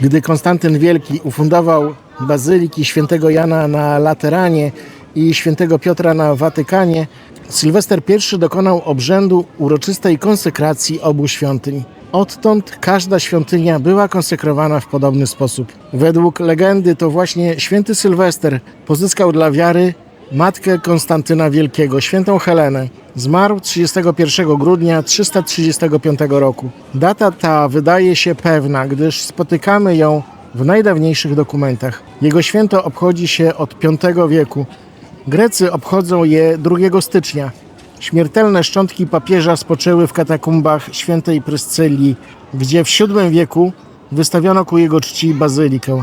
Gdy Konstantyn Wielki ufundował bazyliki świętego Jana na Lateranie i świętego Piotra na Watykanie, Sylwester I dokonał obrzędu uroczystej konsekracji obu świątyń. Odtąd każda świątynia była konsekrowana w podobny sposób. Według legendy to właśnie święty Sylwester pozyskał dla wiary matkę Konstantyna Wielkiego, świętą Helenę. Zmarł 31 grudnia 335 roku. Data ta wydaje się pewna, gdyż spotykamy ją w najdawniejszych dokumentach. Jego święto obchodzi się od V wieku. Grecy obchodzą je 2 stycznia. Śmiertelne szczątki papieża spoczęły w katakumbach świętej Pryscylii, gdzie w VII wieku wystawiono ku jego czci bazylikę.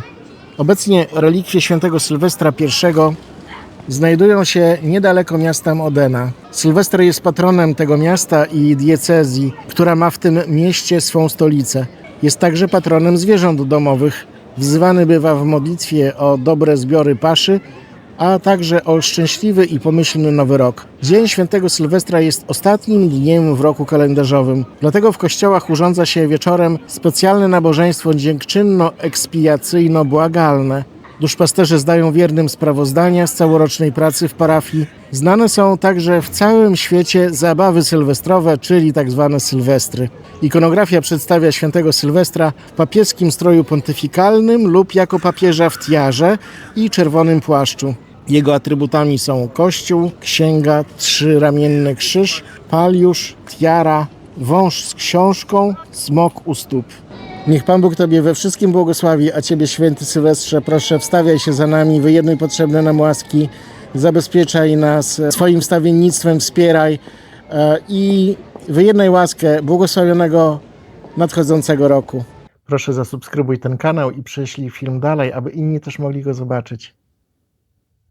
Obecnie relikwie świętego Sylwestra I znajdują się niedaleko miasta Modena. Sylwester jest patronem tego miasta i diecezji, która ma w tym mieście swą stolicę. Jest także patronem zwierząt domowych. Wzywany bywa w modlitwie o dobre zbiory paszy, a także o szczęśliwy i pomyślny nowy rok. Dzień świętego Sylwestra jest ostatnim dniem w roku kalendarzowym. Dlatego w kościołach urządza się wieczorem specjalne nabożeństwo dziękczynno-ekspiacyjno-błagalne. Duszpasterze zdają wiernym sprawozdania z całorocznej pracy w parafii. Znane są także w całym świecie zabawy sylwestrowe, czyli tzw. sylwestry. Ikonografia przedstawia świętego Sylwestra w papieskim stroju pontyfikalnym lub jako papieża w tiarze i czerwonym płaszczu. Jego atrybutami są kościół, księga, trzyramienny krzyż, paliusz, tiara, wąż z książką, smok u stóp. Niech Pan Bóg Tobie we wszystkim błogosławi, a Ciebie, święty Sylwestrze, proszę, wstawiaj się za nami, wyjednuj potrzebne nam łaski, zabezpieczaj nas swoim wstawiennictwem, wspieraj e, i wyjednaj łaskę błogosławionego nadchodzącego roku. Proszę zasubskrybuj ten kanał i prześlij film dalej, aby inni też mogli go zobaczyć.